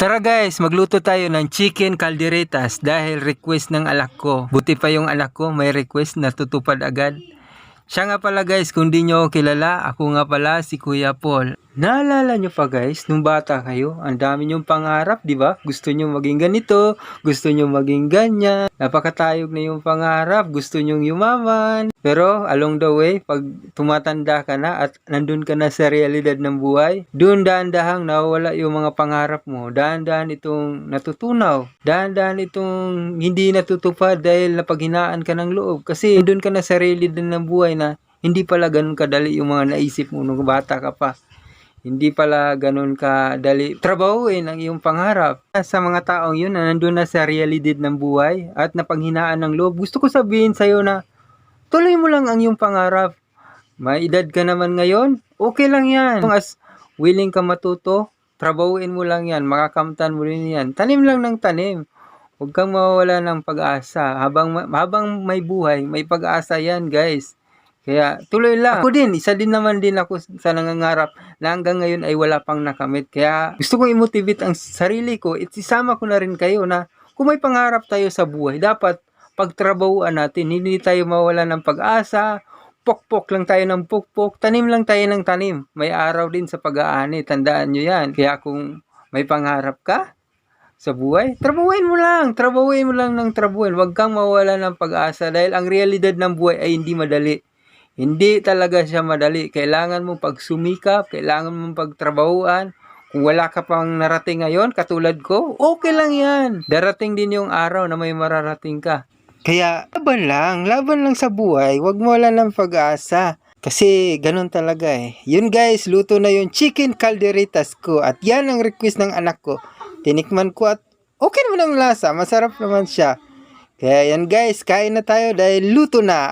Tara guys, magluto tayo ng chicken calderetas dahil request ng alak ko. Buti pa yung alak ko, may request na tutupad agad. Siya nga pala guys, kung di nyo kilala, ako nga pala si Kuya Paul. Naalala nyo pa guys, nung bata kayo, ang dami nyong pangarap, di ba? Gusto nyo maging ganito, gusto nyo maging ganyan. Napakatayog na yung pangarap, gusto nyong yumaman. Pero along the way, pag tumatanda ka na at nandun ka na sa realidad ng buhay, doon dahan-dahang nawawala yung mga pangarap mo. Dahan-dahan itong natutunaw. Dahan-dahan itong hindi natutupad dahil napaghinaan ka ng loob. Kasi doon ka na sa realidad ng buhay na hindi pala ganun kadali yung mga naisip mo nung bata ka pa. Hindi pala ganun kadali trabahuin ang iyong pangarap. Sa mga taong yun na nandun na sa realidad ng buhay at napanghinaan ng loob, gusto ko sabihin sa'yo na tuloy mo lang ang iyong pangarap. May edad ka naman ngayon, okay lang yan. Kung as willing ka matuto, trabahuin mo lang yan, makakamtan mo rin yan. Tanim lang ng tanim. Huwag kang mawawala ng pag-asa. Habang, habang may buhay, may pag-asa yan guys. Kaya tuloy lang. Ako din, isa din naman din ako sa nangangarap na hanggang ngayon ay wala pang nakamit. Kaya gusto kong i-motivate ang sarili ko. At isama ko na rin kayo na kung may pangarap tayo sa buhay, dapat pagtrabahuan natin. Hindi tayo mawala ng pag-asa. Pokpok lang tayo ng pokpok. Tanim lang tayo ng tanim. May araw din sa pag-aani. Tandaan nyo yan. Kaya kung may pangarap ka, sa buhay, trabahuin mo lang, trabahuin mo lang ng trabahuin. Huwag kang mawala ng pag-asa dahil ang realidad ng buhay ay hindi madali. Hindi talaga siya madali. Kailangan mong pagsumikap, kailangan mong pagtrabahuan. Kung wala ka pang narating ngayon, katulad ko, okay lang yan. Darating din yung araw na may mararating ka. Kaya, laban lang, laban lang sa buhay. Huwag mo wala ng pag-asa. Kasi ganun talaga eh. Yun guys, luto na yung chicken calderetas ko. At yan ang request ng anak ko. Tinikman ko at okay naman ang lasa. Masarap naman siya. Kaya yan guys, kain na tayo dahil luto na.